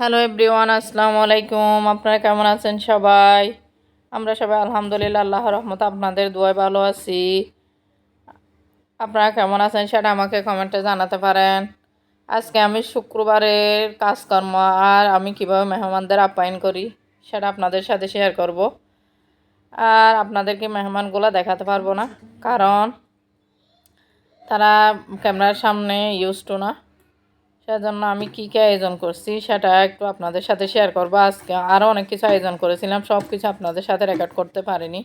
Hello everyone, আসসালামু আলাইকুম। আপনারা কেমন আছেন সবাই? আমরা সবাই আলহামদুলিল্লাহ আল্লাহ রহমত আপনাদের দোয়ায় ভালো আছি। আপনারা কেমন আছেন সেটা আমাকে কমেন্টে জানাতে পারেন। আজকে আমি শুক্রবারের কাজকর্ম, আর আমি কীভাবে মেহমানদের আপ্যায়ন করি সেটা আপনাদের সাথে শেয়ার করব। আর আপনাদেরকে মেহমানগুলো দেখাতে পারব না, কারণ তারা ক্যামেরার সামনে ইউজ টু না। সেজন্য আমি কী কী আয়োজন করছি সেটা একটু আপনাদের সাথে শেয়ার করব। আজকে আরও অনেক কিছু আয়োজন করেছিলাম, সব কিছু আপনাদের সাথে রেকর্ড করতে পারিনি।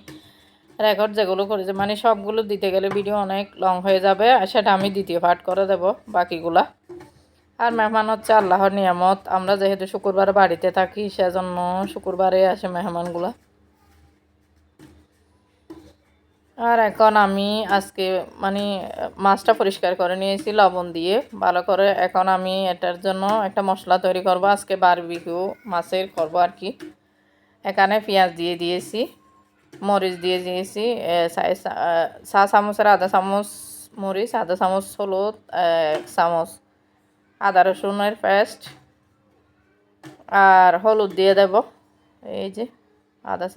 রেকর্ড যেগুলো করেছে মানে সবগুলো দিতে গেলে ভিডিও অনেক লং হয়ে যাবে, আর সেটা আমি দ্বিতীয় পার্ট করে দেব বাকিগুলা। আর মেহমান হচ্ছে আল্লাহর নিয়ামত, আমরা যেহেতু শুক্রবার বাড়িতে থাকি, সেজন্য শুক্রবারে আসে মেহমানগুলা। আর এখন আমি আজকে মানে মাছটা পরিষ্কার করে নিয়েছি, লবণ দিয়ে। ভালো করে এখন আমি এটার জন্য একটা মশলা তৈরি করব। আজকে বারবিকিউ মাছের করব আর কি। এখানে পেঁয়াজ দিয়ে দিয়েছি, মরিচ দিয়ে দিয়েছি চা চামচের আধা চামচ মরিচ, আধা চামচ হলুদ এক চামচ আদা রসুনের পেস্ট আর হলুদ দিয়ে দেব। এই যে আদা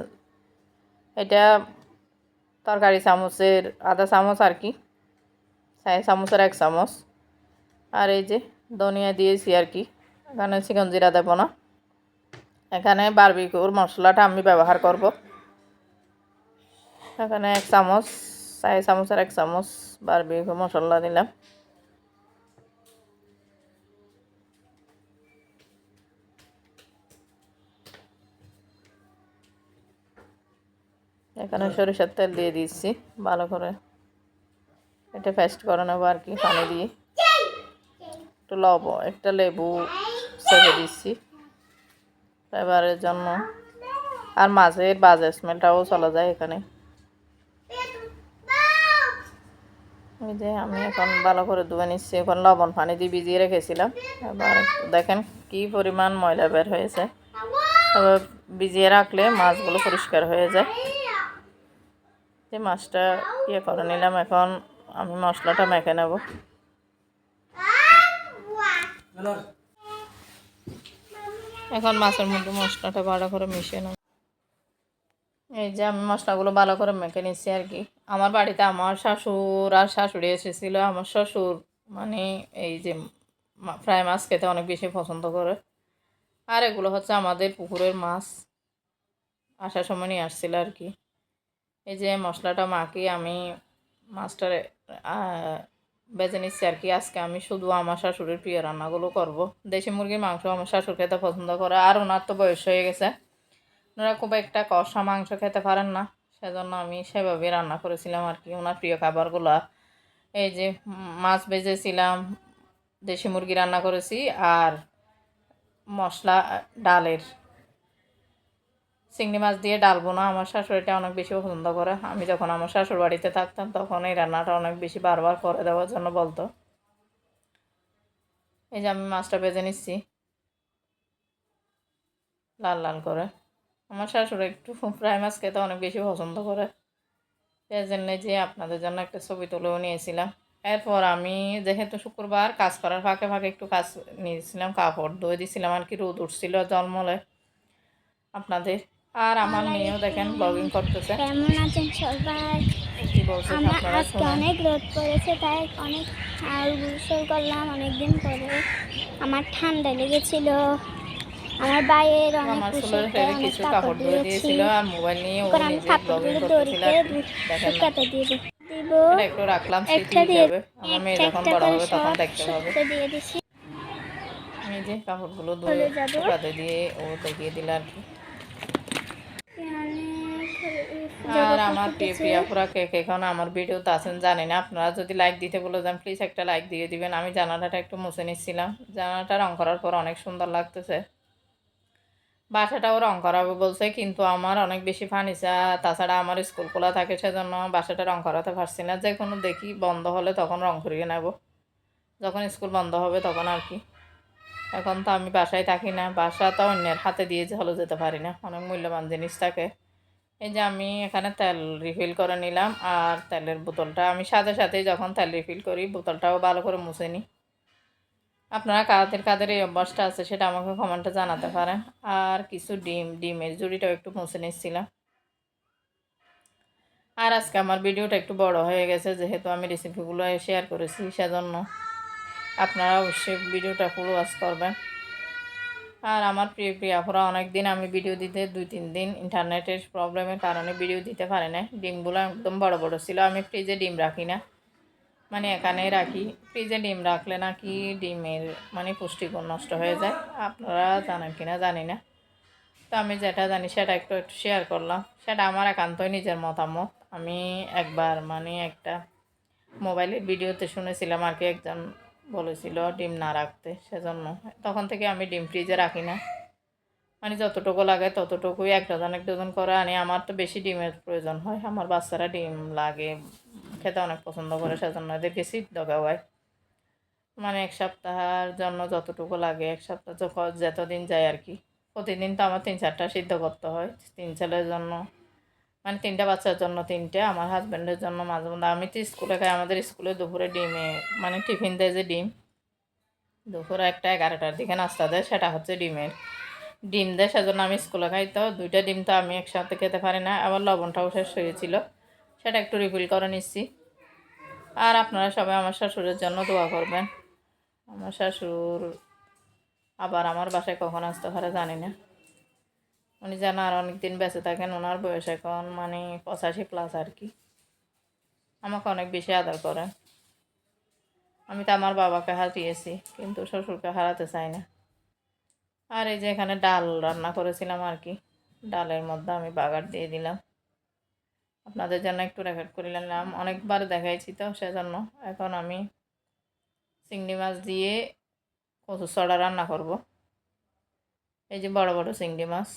এটা তরকারি চামচের আধা চামচ আর কি। চার চামচের এক চামচ আর এই যে ধনিয়া দিয়েছি আর কি। এখানে চিকন জিরা দেবো না এখানে বারবিকুর মশলাটা আমি ব্যবহার করব। এখানে এক চামচ চার চামচের এক চামচ বারবিকু মশলা দিলাম। এখানে সরিষার তেল দিয়ে দিচ্ছি, ভালো করে। এটা ফেস্ট করে নেব আর কি, পানি দিয়ে। একটু লব একটা লেবু সেবে দিচ্ছি ফ্লেভারের জন্য। আর মাছের বাজে স্মেলটাও চলে যায় এখানে। ওই যে আমি এখন ভালো করে ধুয়ে নিচ্ছি, এখন লবণ পানি দিয়ে ভিজিয়ে রেখেছিলাম। এবার দেখেন কি পরিমাণ ময়লা বের হয়েছে। এবার ভিজিয়ে রাখলে মাছগুলো পরিষ্কার হয়ে যায়। যে মাছটা ইয়ে করে নিলাম, এখন আমি মশলাটা মেখে নেব। এখন মাছের মধ্যে মশলাটা ভালো করে মিশিয়ে নেব। এই যে আমি মশলাগুলো ভালো করে মেখে নিচ্ছি আর কি। আমার বাড়িতে আমার শাশুর আর শাশুড়ি এসেছিল, আমার শ্বশুর মানে এই যে ফ্রাই মাছ খেতে অনেক বেশি পছন্দ করে। আর এগুলো হচ্ছে আমাদের পুকুরের মাছ, আসার সময় নিয়ে আসছিল আর কি। এই যে মশলাটা মাখিয়ে আমি মাছটা বেজে নিচ্ছি আর কি। আজকে আমি শুধু আমার শাশুড়ির প্রিয় রান্নাগুলো করব। দেশি মুরগির মাংস আমার শাশুড় খেতে পছন্দ করে, আর ওনার তো বয়স হয়ে গেছে। ওনারা খুব একটা কষা মাংস খেতে পারেন না, সেজন্য আমি সেভাবে রান্না করেছিলাম আর কি। ওনার প্রিয় খাবারগুলো, এই যে মাছ ভেজেছিলাম, দেশি মুরগি রান্না করেছি, আর মশলা, ডালের চিংড়ি মাছ দিয়ে ডালবো না, আমার শাশুড়িটা অনেক বেশি পছন্দ করে। আমি যখন আমার শাশুড় বাড়িতে থাকতাম, তখন এই রান্নাটা অনেক বেশি বারবার করে দেওয়ার জন্য বলতো। এই যে আমি মাছটা বেজে নিচ্ছি, লাল লাল করে। আমার শাশুড়ি একটু ফ্রাই মাছ খেতে অনেক বেশি পছন্দ করে। সেই জন্য যে আপনাদের জন্য একটা ছবি তুলেও নিয়েছিলাম। এরপর আমি যেহেতু শুক্রবার কাজ করার ফাঁকে ফাঁকে একটু কাজ নিয়েছিলাম, কাপড় ধুয়ে দিয়েছিলাম আর কি রোদ উঠছিল জন্মলে আপনাদের আর আমার মেয়েও দেখেন ব্লগিং করতেছে। কেমন আছেন সবাই? আজকে অনেক রোদ পড়েছে তাই অনেক আর গোসল করলাম অনেকদিন পরে। আমার ঠান্ডা লেগেছিল। আমার বাইরের অনেক কিছু কাপড় ধুয়ে দিয়েছিল আর মোবাইল নিয়ে ও আমি নিজে ব্লগিং করতেছিল দিয়ে দিব একটু রাখলাম দিয়ে আমার মেয়ে যখন বড় হবে তখন দেখতে পাবে। দিয়ে দিছি। আমি যে কাপড়গুলো ধুয়ে দিয়ে ও দেখিয়ে দিল আর কি। আর আমার প্রিয়। প্রিয়াপুরা কে কে এখন আমার ভিডিওতে আছেন জানি না আপনারা যদি লাইক দিতে বলে যান প্লিজ একটা লাইক দিয়ে দিবেন। আমি জানালাটা একটু মুছে নিচ্ছিলাম। জানালাটা রং করার পর অনেক সুন্দর লাগতেছে। বাসাটাও রং করাবে বলছে কিন্তু আমার অনেক বেশি ফার্নিচার তাছাড়া আমার স্কুল খোলা থাকে সেজন্য বাসাটা রং করাতে পারছি না। যে কোনো দেখি বন্ধ হলে তখন রং করিয়ে নেব। যখন স্কুল বন্ধ হবে তখন আর কি। এখন তো আমি বাসায় থাকি না বাসা তো অন্যের হাতে দিয়ে হলে যেতে পারি না। অনেক মূল্যবান জিনিস থাকে। এই যে আমি এখানে তেল রিফিল করে নিলাম আর তেলের বোতলটা আমি সাথে সাথেই যখন তেল রিফিল করি, বোতলটাও ভালো করে মুছে নিই। আপনারা কাদের কাদের এই অভ্যাসটা আছে সেটা আমাকে কমেন্টে জানাতে পারেন। আর কিছু ডিম, ডিমের জুড়িটাও একটু মুছে নিচ্ছিলাম। আর আজকে আমার ভিডিওটা একটু বড় হয়ে গেছে, যেহেতু আমি রেসিপিগুলো শেয়ার করেছি, সেজন্য আপনারা অবশ্যই ভিডিওটা পুরো ওয়াচ করবেন। আর আমার প্রিয় প্রিয়াপুরা অনেক দিন আমি ভিডিও দিতে দুই তিন দিন ইন্টারনেটের প্রবলেমের কারণে ভিডিও দিতে পারে না ডিমগুলো একদম বড় বড় ছিল। আমি ফ্রিজে ডিম রাখি না। মানে এখানেই রাখি। ফ্রিজে ডিম রাখলে নাকি ডিমের মানে পুষ্টিগুণ নষ্ট হয়ে যায়। আপনারা জানেন কি না জানি না। তো আমি যেটা জানি সেটা একটু একটু শেয়ার করলাম। সেটা আমার একান্তই নিজের মতামত। আমি একবার মানে একটা মোবাইলের ভিডিওতে শুনেছিলাম আর কি একজন বলেছিল ডিম না রাখতে, সেজন্য। তখন থেকে আমি ডিম ফ্রিজে রাখি না। মানে যতটুকু লাগে ততটুকুই, এক ডজন এক ডজন করে আনি। আমার তো বেশি ডিমের প্রয়োজন হয়। আমার বাচ্চারা ডিম লাগে, খেতে অনেক পছন্দ করে, সেজন্য এদেরকে সিদ্ধ খাওয়াই মানে এক সপ্তাহের জন্য যতটুকু লাগে, এক সপ্তাহ যখন যতদিন যায় আর কি। প্রতিদিন তো আমার তিন চারটা সিদ্ধ করতে হয়, তিন ছেলের জন্য। মানে তিনটা বাচ্চার জন্য তিনটে, আমার হাজব্যান্ডের জন্য মাঝে মধ্যে। আমি তো স্কুলে খাই, আমাদের স্কুলে দুপুরে ডিমে মানে টিফিন দেয় যে ডিম। দুপুরে একটা এগারোটার দিকে নাস্তা দেয়, সেটা হচ্ছে ডিমের। ডিম দেয়, সেজন্য আমি স্কুলে খাই। তো দুইটা ডিম তো আমি একসাথে খেতে পারি না, আবার লবণটাও শেষ হয়েছিল সেটা একটু রিফিল করে নিচ্ছি। আর আপনারা সবাই আমার শ্বশুরের জন্য দোয়া করবেন। আমার শ্বশুর আবার আমার বাসায় কখন আসতে পারে জানি না। উনি যেন আর অনেক দিন বেঁচে থাকেন, ওনার বয়স এখন মানে পঁচাশি প্লাস আর কি। আমাকে অনেক বেশি আদর করেন। আমি তো আমার বাবাকে হারিয়েছি কিন্তু শ্বশুরকে হারাতে চাই না। আর এই যে এখানে ডাল রান্না করেছিলাম আর কি, ডালের মধ্যে আমি বাগার দিয়ে দিলাম। আপনাদের জন্য একটু রেকর্ড করে নিলাম। অনেকবার দেখাইছি তো সেজন্য। এখন আমি চিংড়ি মাছ দিয়ে কচু সড়া রান্না করব। এই যে বড় বড় চিংড়ি মাছ।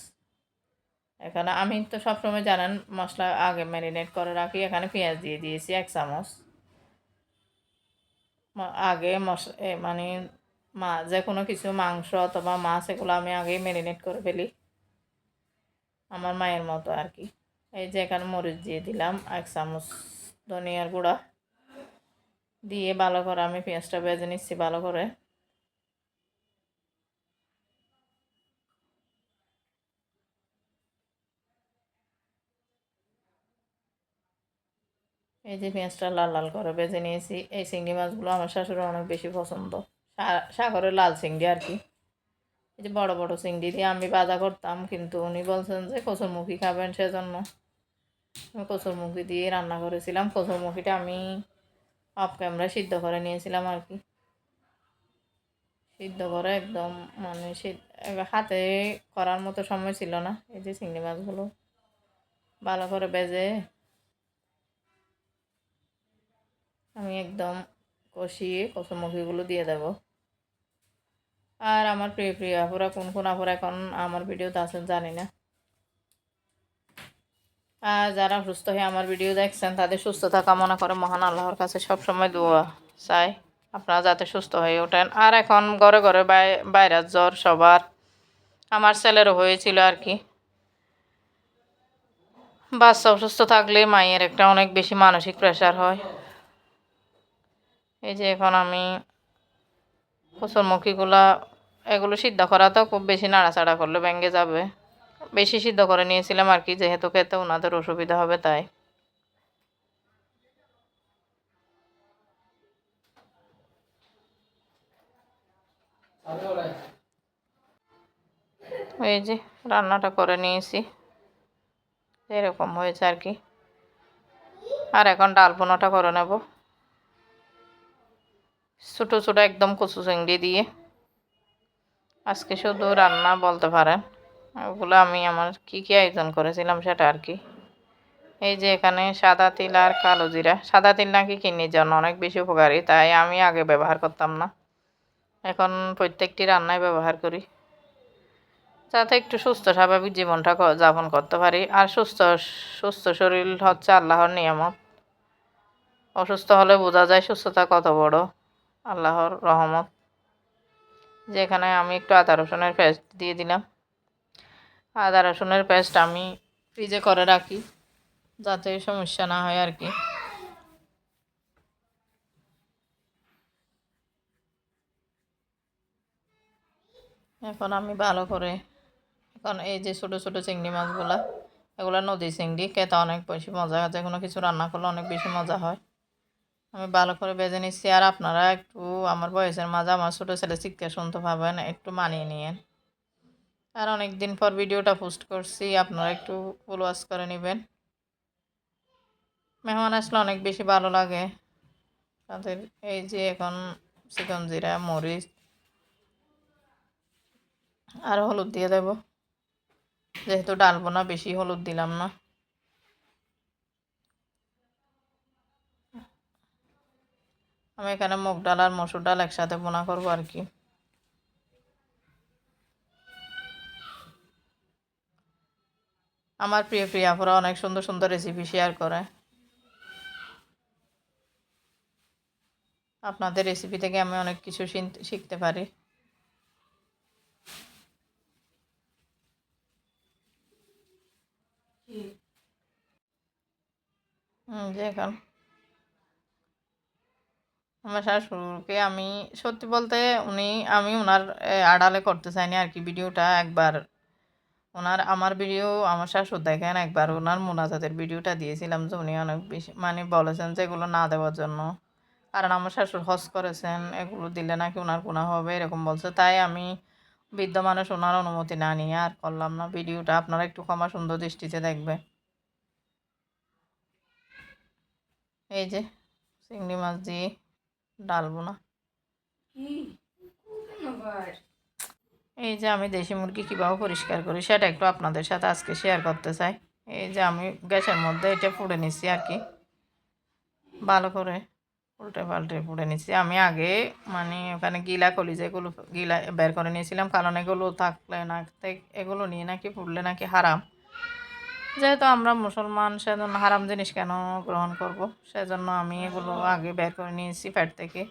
এখানে আমি তো সবসময় জানেন মশলা আগে ম্যারিনেট করে রাখি, এখানে পেঁয়াজ দিয়ে দিয়েছি এক চামচ। আগে মশ, এ মানে মা, যে কোনো কিছু, মাংস অথবা মাছ, এগুলো আমি আগেই ম্যারিনেট করে ফেলি। আমার মায়ের মতো আর কি। এই যে এখানে মরিচ দিয়ে দিলাম, এক চামচ ধনিয়ার গুঁড়া। দিয়ে ভালো করে আমি পেঁয়াজটা ভেজে নিচ্ছি ভালো করে। এই যে পেঁয়াজটা লাল লাল করে বেজে নিয়েছি। এই চিংড়ি মাছগুলো আমার শাশুড়ি অনেক বেশি পছন্দ। সাগরের লাল চিংড়ি আর কি। এই যে বড় বড় চিংড়ি দিয়ে আমি বাজা করতাম, কিন্তু উনি বলছেন যে কচুরমুখী খাবেন সেজন্য। আমি কচুরমুখী দিয়ে রান্না করেছিলাম। কচুরমুখীটা আমি অফ ক্যামেরা সিদ্ধ করে নিয়েছিলাম আর কি। সিদ্ধ করে একদম মানে হাতে করার মতো সময় ছিল না। এই যে চিংড়ি মাছগুলো ভালো করে বেজে আমি একদম কষিয়ে কচুমুখিগুলো দিয়ে দেব। আর আমার প্রিয় প্রিয় আপুরা, কোন কোন আপুরা এখন আমার ভিডিওতে আছেন জানি না। আর যারা সুস্থ হয়ে আমার ভিডিও দেখছেন, তাদের সুস্থতা কামনা করে মহান আল্লাহর কাছে সব সময় দোয়া চাই। আপনারা যাতে সুস্থ হয়ে ওঠেন। আর এখন ঘরে ঘরে বাই- বাইরের জ্বর, সবার। আমার ছেলেরও হয়েছিল আর কি। বাচ্চা অসুস্থ থাকলে মায়ের একটা অনেক বেশি মানসিক প্রেশার হয়। এই যে এখন আমি কচুরমুখীগুলা এগুলো সিদ্ধ করা তো খুব বেশি নাড়াচাড়া করলে ব্যাঙ্গে যাবে। বেশি সিদ্ধ করে নিয়েছিলাম আর কি, যেহেতু খেতে ওনাদের অসুবিধা হবে তাই। এই যে রান্নাটা করে নিয়েছি। এরকম হয়েছে আর কি। আর এখন ডাল বোনাটা করে নেব। ছোটো ছোটো একদম কচু চিংড়ি দিয়ে। আজকে শুধু রান্না বলতে পারেন ওগুলো আমি আমার কি কি আয়োজন করেছিলাম সেটা আর কি। এই যে এখানে সাদা তিল আর কালো জিরা। সাদা তিল নাকি কিডনির জন্য অনেক বেশি উপকারী, তাই আমি আগে ব্যবহার করতাম না। এখন প্রত্যেকটি রান্নায় ব্যবহার করি। যাতে একটু সুস্থ স্বাভাবিক জীবনটা যাপন করতে পারি। আর সুস্থ সুস্থ শরীর হচ্ছে আল্লাহর নিয়ামত। অসুস্থ হলে বোঝা যায় সুস্থতা কত বড়। আল্লাহর রহমত। যেখানে আমি একটু আদা রসুনের পেস্ট দিয়ে দিলাম। আদা রসুনের পেস্ট আমি ফ্রিজে করে রাখি, যাতে সমস্যা না হয় আর কি। এখন আমি ভালো করে, এখন এই যে ছোটো ছোটো চিংড়ি মাছগুলা, এগুলো নদী চিংড়ি, খেতে অনেক বেশি মজা হয়। যে কোনো কিছু রান্না করলে অনেক বেশি মজা হয়। আমি ভালো করে বেজে নিচ্ছি। আর আপনারা একটু আমার বয়সের মাঝে আমার ছোটো ছেলে শিখতে শুনতে পাবেন, একটু মানিয়ে নিয়েন। আর অনেক দিন পর ভিডিওটা পোস্ট করছি, আপনারা একটু ফুল ওয়াশ করে নেবেন। মেহমান আসলে অনেক বেশি ভালো লাগে। তাদের এই যে এখন চিকন জিরা, মরিচ, আর হলুদ দিয়ে দেব। যেহেতু ডালবো না, বেশি হলুদ দিলাম না। আমি এখানে মুগ ডাল আর মসুর ডাল একসাথে বোনা করব আর কি। আমার প্রিয় প্রিয়াপুরা অনেক সুন্দর সুন্দর রেসিপি শেয়ার করে। আপনাদের রেসিপি থেকে আমি অনেক কিছু শিখতে পারি। হুম যে এখন আমার শাশুড়কে আমি সত্যি বলতে উনি, আমি ওনার আড়ালে করতে চাইনি আর কি ভিডিওটা একবার। ওনার আমার ভিডিও, আমার শাশুড় দেখেন একবার ওনার মোনাজাতের ভিডিওটা দিয়েছিলাম যে উনি অনেক বেশি মানে বলেছেন যে এগুলো না দেওয়ার জন্য। কারণ আমার শাশুড় হজ করেছেন, এগুলো দিলে নাকি ওনার গুণা হবে, এরকম বলছে। তাই আমি বৃদ্ধ মানুষ ওনার অনুমতি না নিয়ে আর করলাম না ভিডিওটা। আপনারা একটু ক্ষমা সুন্দর দৃষ্টিতে দেখবে এই যে, চিংড়ি মাছ দিয়ে ডালবো না। এই যে আমি দেশি মুরগি কীভাবে পরিষ্কার করি, সেটা একটু আপনাদের সাথে আজকে শেয়ার করতে চাই। এই যে আমি গ্যাসের মধ্যে এটা পুড়ে নিচ্ছি আর কি। ভালো করে উল্টে পাল্টে পুড়ে নিচ্ছি আমি আগে মানে ওখানে গিলা কলি কলিজাগুলো গিলা বের করে নিয়েছিলাম, কারণ এগুলো থাকলে না, এগুলো নিয়ে নাকি পুড়লে নাকি হারাম। যেহেতু আমরা মুসলমান, সেজন্য হারাম জিনিস কেন গ্রহণ করব? সেজন্য আমি এগুলো আগে বের করে নিয়েছি ফ্যাট থেকে।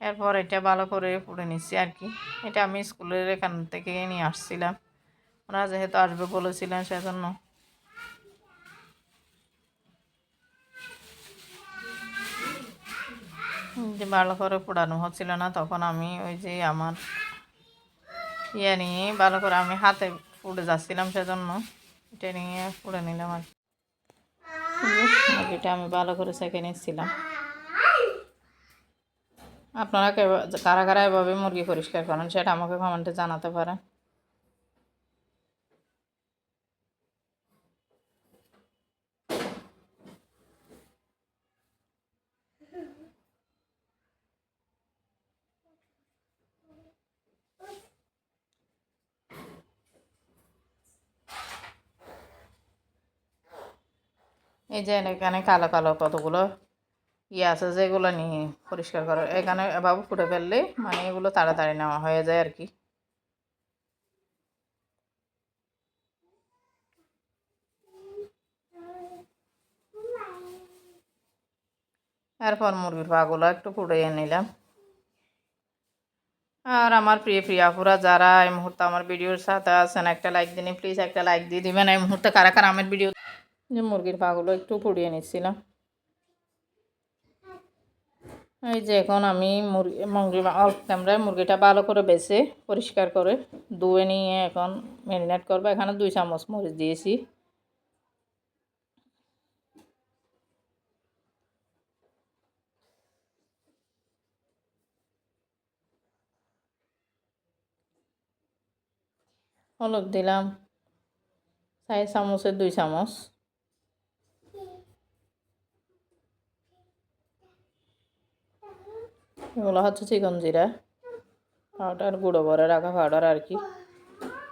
এরপর এটা ভালো করে পুড়ে নিচ্ছি আর কি। এটা আমি স্কুলের এখান থেকে নিয়ে আসছিলাম। ওরা যেহেতু আসবে বলেছিলেন, সেজন্য। যে ভালো করে পোড়ানো হচ্ছিল না, তখন আমি ওই যে আমার ইয়ে নিয়ে ভালো করে আমি হাতে পুড়ে যাচ্ছিলাম, সেজন্য। এটা নিয়ে পুড়ে নিলাম আর মুরগিটা আমি ভালো করে সেঁকে নিচ্ছিলাম। আপনারা কারা কারা এভাবে মুরগি পরিষ্কার করেন সেটা আমাকে কমেন্টে জানাতে পারেন। এই যে এখানে কালো কালো কতগুলো ইয়ে আছে যেগুলো নিয়ে পরিষ্কার করে। এখানে এভাবে ফুটে ফেললে মানে এগুলো তাড়াতাড়ি নেওয়া হয়ে যায় আর কি। এরপর মুরগির পাগুলো একটু ফুটিয়ে নিলাম। আর আমার প্রিয় প্রিয়াপুরা যারা এই মুহূর্তে আমার ভিডিওর সাথে আছেন, একটা লাইক দিন প্লিজ একটা লাইক দিয়ে দিবেন। এই মুহূর্তে কারা কারা আমার ভিডিও যে মুরগির পাগুলো একটু পুড়িয়ে নিচ্ছিলাম। এই যে এখন আমি মুরগি মুরগি অফ ক্যামেরায় মুরগিটা ভালো করে বেছে, পরিষ্কার করে ধুয়ে নিয়ে এখন ম্যারিনেট করব। এখানে দুই চামচ মরিচ দিয়েছি। হলুদ দিলাম। চার চামচের দুই চামচ। এগুলো হচ্ছে চিকন জিরা। পাউডার, গুঁড়ো করে রাখা পাউডার আর কি।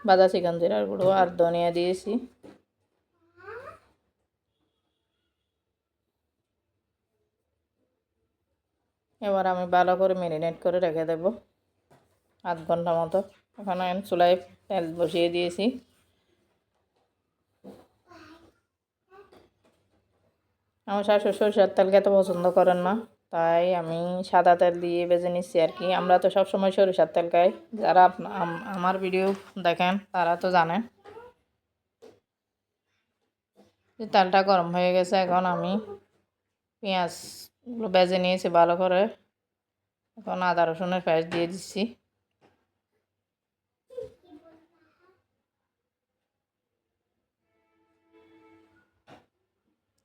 বাজা চিকন জিরার গুঁড়ো আর ধনিয়া দিয়েছি। এবার আমি ভালো করে ম্যারিনেট করে রেখে দেবো। আধ ঘণ্টা মতো। এখানে আমি চুলায় তেল বসিয়ে দিয়েছি। আমার শাশুড়ি সরষের তেল খেতে পছন্দ করেন না। তাই আমি সাদা তেল দিয়ে বেজে নিচ্ছি আর কি। আমরা তো সবসময় সরিষার তেল খাই। যারা আমার ভিডিও দেখেন, তারা তো জানেন যে তেলটা গরম হয়ে গেছে। এখন আমি পেঁয়াজগুলো বেজে নিয়েছি ভালো করে। এখন আদা রসুনের পেঁয়াজ দিয়ে দিচ্ছি।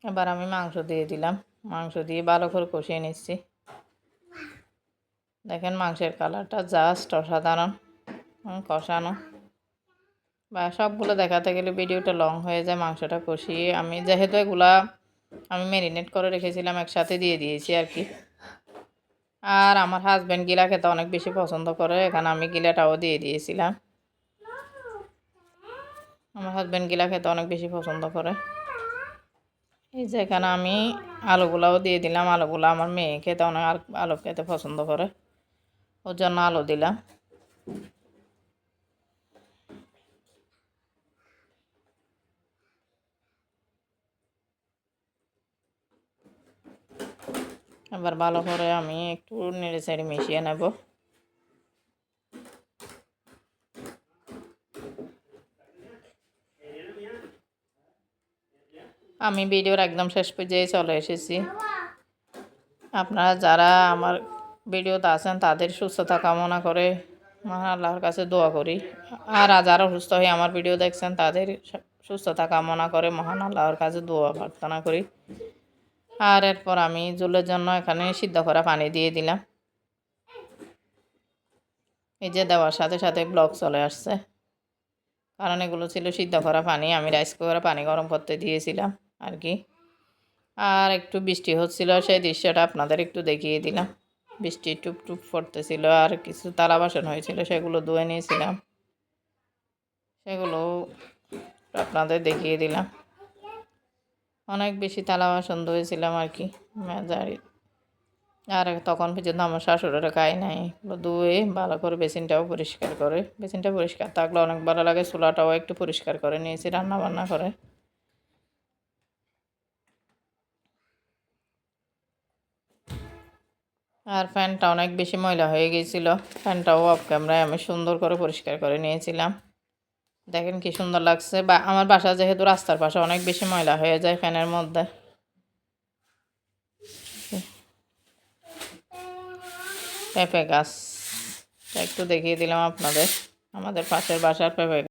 এবার আমি মাংস দিয়ে দিলাম। মাংস দিয়ে ভালো করে কষিয়ে নিচ্ছি। দেখেন মাংসের কালারটা জাস্ট অসাধারণ কষানো। বা সবগুলো দেখাতে গেলে ভিডিওটা লং হয়ে যায় মাংসটা কষিয়ে। আমি যেহেতু এগুলা আমি ম্যারিনেট করে রেখেছিলাম, একসাথে দিয়ে দিয়েছি আর কি। আর আমার হাজব্যান্ড গিলা খেতে অনেক বেশি পছন্দ করে, এখানে আমি গিলাটাও দিয়ে দিয়েছিলাম। আমার হাজব্যান্ড গিলা খেতে অনেক বেশি পছন্দ করে। এই যে এখানে আমি আলুগুলাও দিয়ে দিলাম। আলুগুলো আমার মেয়ে খেতে অনেক আল- আলু খেতে পছন্দ করে। ওর জন্য আলু দিলাম। এবার ভালো করে আমি একটু নেড়ে চেড়ে মিশিয়ে নেব। আমি ভিডিওর একদম শেষ পর্যায়ে চলে এসেছি। আপনারা যারা আমার ভিডিওতে আছেন, তাদের সুস্থতা কামনা করে মহান আল্লাহর কাছে দোয়া করি। আর যারা সুস্থ হয়ে আমার ভিডিও দেখছেন, তাদের সুস্থতা কামনা করে মহান আল্লাহর কাছে দোয়া প্রার্থনা করি। আর এরপর আমি জলের জন্য এখানে সিদ্ধ করা পানি দিয়ে দিলাম। এই যে দেওয়ার সাথে সাথে ব্লক চলে আসছে। কারণ এগুলো ছিল সিদ্ধ করা পানি, আমি রাইস কুকারে পানি গরম করতে দিয়েছিলাম। আর কি। আর একটু বৃষ্টি হচ্ছিল, সেই দৃশ্যটা আপনাদের একটু দেখিয়ে দিলাম। বৃষ্টি টুপ টুপ পড়তেছিল, আর কিছু তালা বাসন হয়েছিল, সেগুলো ধুয়ে নিয়েছিলাম। সেগুলো আপনাদের দেখিয়ে দিলাম। অনেক বেশি তালা বাসন ধুয়েছিলাম আর কি, মেজারি। আর তখন পর্যন্ত আমার শাশুড়েরা খাই নাই। ধুয়ে ভালো করে বেসিনটাও পরিষ্কার করে, বেসিনটা পরিষ্কার থাকলে অনেক ভালো লাগে, চুলাটাও একটু পরিষ্কার করে নিয়েছি রান্না বান্না করে। আর ফ্যানটা অনেক বেশি ময়লা হয়ে গিয়েছিল ফ্যানটাও অফ ক্যামেরায় আমি সুন্দর করে পরিষ্কার করে নিয়েছিলাম। দেখেন কি সুন্দর লাগছে। বা আমার বাসা যেহেতু রাস্তার পাশে অনেক বেশি ময়লা হয়ে যায় ফ্যানের মধ্যে। পেঁপে গাছ। একটু দেখিয়ে দিলাম আপনাদের। আমাদের পাশের বাসার পেঁপে